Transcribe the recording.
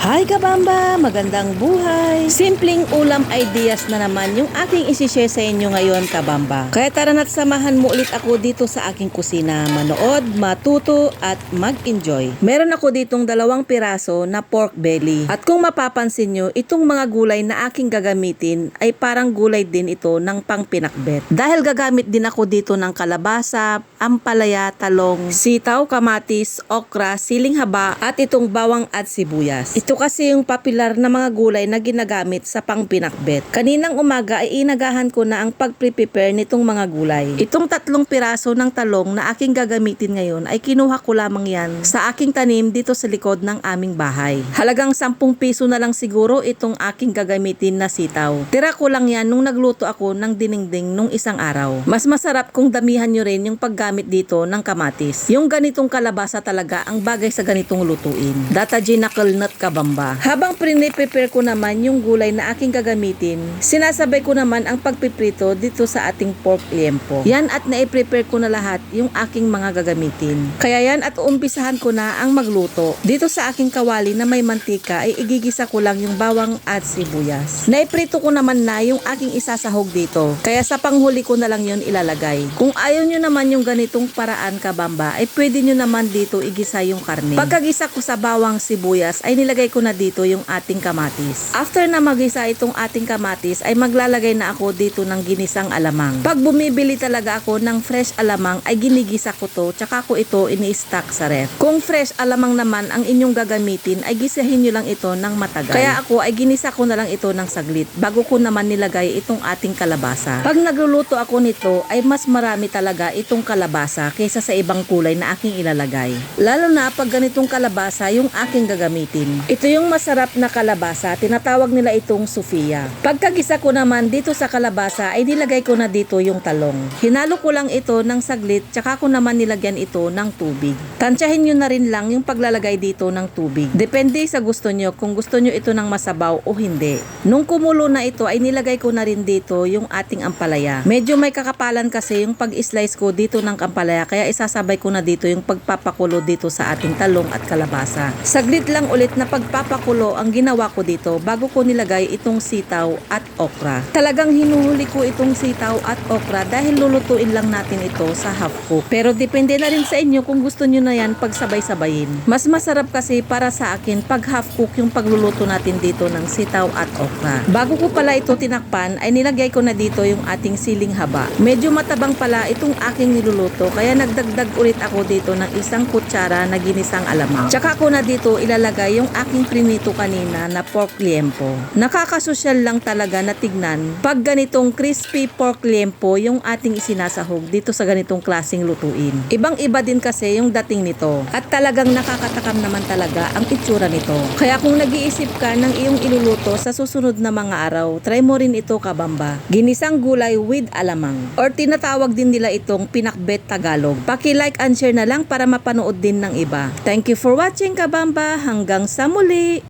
Hi Kabamba! Magandang buhay! Simpleng ulam ideas na naman yung aking isishare sa inyo ngayon Kabamba. Kaya tara na't samahan mo ulit ako dito sa aking kusina. Manood, matuto at mag-enjoy. Meron ako ditong dalawang piraso na pork belly. At kung mapapansin nyo, itong mga gulay na aking gagamitin ay parang gulay din ito ng pangpinakbet. Dahil gagamit din ako dito ng kalabasa, ampalaya, talong, sitaw, kamatis, okra, siling haba at itong bawang at sibuyas. Ito kasi yung popular na mga gulay na ginagamit sa pangpinakbet. Kaninang umaga ay inagahan ko na ang pag-prepare nitong mga gulay. Itong tatlong piraso ng talong na aking gagamitin ngayon ay kinuha ko lamang yan sa aking tanim dito sa likod ng aming bahay. Halagang 10 piso na lang siguro itong aking gagamitin na sitaw. Tira ko lang yan nung nagluto ako ng dinengdeng nung isang araw. Mas masarap kung damihan nyo rin yung paggamit dito ng kamatis. Yung ganitong kalabasa talaga ang bagay sa ganitong lutuin. Data ginakal nut kabamba. Habang prepare ko naman yung gulay na aking gagamitin, sinasabay ko naman ang pagpiprito dito sa ating pork liempo. Yan at na-prepare ko na lahat yung aking mga gagamitin. Kaya yan at umpisahan ko na ang magluto. Dito sa aking kawali na may mantika ay igigisa ko lang yung bawang at sibuyas. Naiprito ko naman na yung aking isasahog dito. Kaya sa panghuli ko na lang yun ilalagay. Kung ayaw nyo naman yung ganitong paraan kabamba, ay pwede nyo naman dito igisa yung karne. Pagkagisa ko sa bawang sibuyas ay nilagay ko na dito yung ating kamatis. After na magisa itong ating kamatis ay maglalagay na ako dito ng ginisang alamang. Pag bumibili talaga ako ng fresh alamang ay ginigisa ko to tsaka ko ito ini-stack sa ref. Kung fresh alamang naman ang inyong gagamitin ay gisahin nyo lang ito ng matagal. Kaya ako ay ginisa ko na lang ito ng saglit bago ko naman nilagay itong ating kalabasa. Pag nagluluto ako nito ay mas marami talaga itong kalabasa kaysa sa ibang kulay na aking ilalagay. Lalo na pag ganitong kalabasa yung aking gagamitin. Ito yung masarap na kalabasa, tinatawag nila itong Sofia. Pagkagisa ko naman dito sa kalabasa ay nilagay ko na dito yung talong. Hinalo ko lang ito ng saglit tsaka ko naman nilagyan ito ng tubig. Tansyahin nyo na rin lang yung paglalagay dito ng tubig. Depende sa gusto nyo kung gusto nyo ito ng masabaw o hindi. Nung kumulo na ito ay nilagay ko na rin dito yung ating ampalaya. Medyo may kakapalan kasi yung pag-slice ko dito ng ampalaya kaya isasabay ko na dito yung pagpapakulo dito sa ating talong at kalabasa. Saglit lang ulit na pagpapakulo ang ginawa ko dito bago ko nilagay itong sitaw at okra. Talagang hinuhuli ko itong sitaw at okra dahil lulutuin lang natin ito sa half cook. Pero depende na rin sa inyo kung gusto nyo na yan pagsabay-sabayin. Mas masarap kasi para sa akin pag half cook yung pagluluto natin dito ng sitaw at okra. Bago ko pala ito tinakpan ay nilagay ko na dito yung ating siling haba. Medyo matabang pala itong aking niluluto kaya nagdagdag ulit ako dito ng isang kutsara na ginisang alamang. Tsaka ko na dito ilalagay yung aking prinito kanina na pork liempo. Nakakasosyal lang talaga na tignan pag ganitong crispy pork liempo yung ating isinasahog dito sa ganitong klasing lutuin. Ibang iba din kasi yung dating nito at talagang nakakatakam naman talaga ang itsura nito. Kaya kung nag-iisip ka ng iyong iluluto sa susunod na mga araw, try mo rin ito kabamba. Ginisang gulay with alamang or tinatawag din nila itong pinakbet Tagalog. Paki-like and share na lang para mapanood din ng iba. Thank you for watching kabamba. Hanggang sa muli! 不理